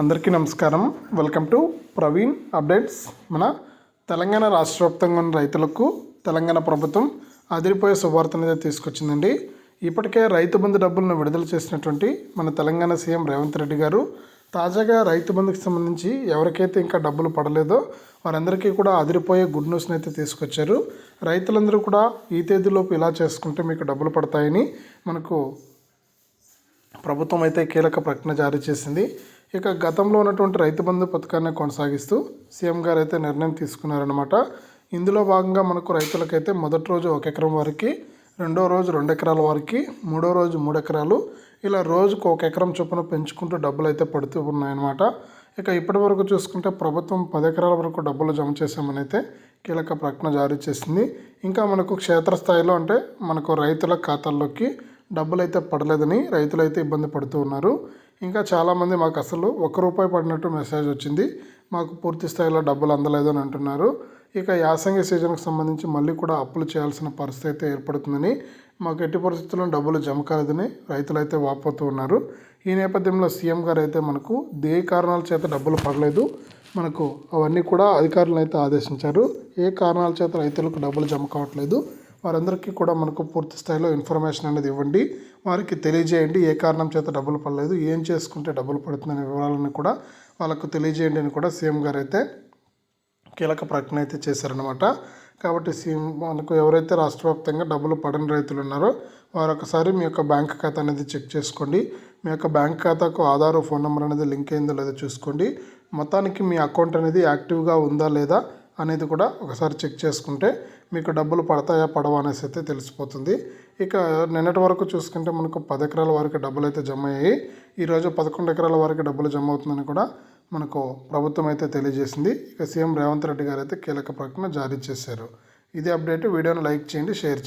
అందరికీ నమస్కారం. Welcome to Praveen updates మన తెలంగాణ రాష్ట్ర వ్యాప్తంగా ఉన్న రైతులకు తెలంగాణ ప్రభుత్వం అదిరిపోయే శుభార్తను అయితే తీసుకొచ్చిందండి. ఇప్పటికే రైతు బంధు డబ్బులను విడుదల చేసినటువంటి మన తెలంగాణ సీఎం రేవంత్ రెడ్డి గారు తాజాగా రైతు బంధుకి సంబంధించి ఎవరికైతే ఇంకా డబ్బులు పడలేదో వారందరికీ కూడా అదిరిపోయే గుడ్ న్యూస్ని అయితే తీసుకొచ్చారు. రైతులందరూ కూడా ఈ తేదీలోపు ఇలా చేసుకుంటే మీకు డబ్బులు పడతాయని మనకు ప్రభుత్వం అయితే కీలక ప్రకటన జారీ చేసింది. ఇక గతంలో ఉన్నటువంటి రైతు బంధు పథకాన్ని కొనసాగిస్తూ సీఎం గారు అయితే నిర్ణయం తీసుకున్నారనమాట ఇందులో భాగంగా మనకు రైతులకైతే మొదటి రోజు ఒక ఎకరం వరకు రెండో రోజు రెండు ఎకరాల వరకు మూడో రోజు మూడు ఎకరాలు ఇలా రోజుకు ఒక ఎకరం చొప్పున పెంచుకుంటూ డబ్బులు అయితే పడుతూ ఉన్నాయన్నమాట. ఇక ఇప్పటి వరకు చూసుకుంటే ప్రభుత్వం పది ఎకరాల వరకు డబ్బులు జమ చేశామని అయితే కీలక ప్రకటన జారీ చేసింది. ఇంకా మనకు క్షేత్రస్థాయిలో అంటే మనకు రైతుల ఖాతాల్లోకి డబ్బులు అయితే పడలేదని రైతులు అయితే ఇబ్బంది పడుతూ ఉన్నారు. ఇంకా చాలామంది మాకు అసలు ఒక్క రూపాయి పడినట్టు మెసేజ్ వచ్చింది. మాకు పూర్తి స్థాయిలో డబ్బులు అందలేదు అని అంటున్నారు. ఇక యాసంగి సీజన్కి సంబంధించి మళ్ళీ కూడా అప్పులు చేయాల్సిన పరిస్థితి అయితే ఏర్పడుతుందని మాకు ఎట్టి పరిస్థితుల్లో డబ్బులు జమ కాలేదని రైతులు అయితే వాపోతూ ఉన్నారు. ఈ నేపథ్యంలో సీఎం గారు అయితే మనకు ఏ కారణాల చేత డబ్బులు పడలేదు. మనకు అవన్నీ కూడా అధికారులను అయితే ఆదేశించారు. ఏ కారణాల చేత రైతులకు డబ్బులు జమ కావట్లేదు? వారందరికీ కూడా మనకు పూర్తి స్థాయిలో ఇన్ఫర్మేషన్ అనేది ఇవ్వండి. వారికి తెలియజేయండి. ఏ కారణం చేత డబ్బులు పడలేదు ఏం చేసుకుంటే డబ్బులు పడుతుందనే వివరాలను కూడా వాళ్ళకు తెలియజేయండి అని కూడా సీఎం గారు అయితే కీలక ప్రకటన అయితే చేశారనమాట కాబట్టి సీఎం మనకు ఎవరైతే రాష్ట్ర వ్యాప్తంగా డబ్బులు పడని రైతులు ఉన్నారో వారు ఒకసారి మీ యొక్క బ్యాంక్ ఖాతా అనేది చెక్ చేసుకోండి. మీ యొక్క బ్యాంక్ ఖాతాకు ఆధార్ ఫోన్ నెంబర్ అనేది లింక్ అయిందో లేదో చూసుకోండి. మొత్తానికి మీ అకౌంట్ అనేది యాక్టివ్గా ఉందా లేదా అనేది కూడా ఒకసారి చెక్ చేసుకుంటే మీకు డబ్బులు పడతాయా పడవా అనేసి అయితే తెలిసిపోతుంది. ఇక నిన్నటి వరకు చూసుకుంటే మనకు పది ఎకరాల వరకు డబ్బులు అయితే జమ అయ్యాయి. ఈరోజు పదకొండు ఎకరాల వరకు డబ్బులు జమ అవుతుందని కూడా మనకు ప్రభుత్వం అయితే తెలియజేసింది. ఇక సీఎం రేవంత్ రెడ్డి గారు అయితే కీలక ప్రకటన జారీ చేశారు. ఇది అప్డేట్. వీడియోను లైక్ చేయండి షేర్ చేయండి.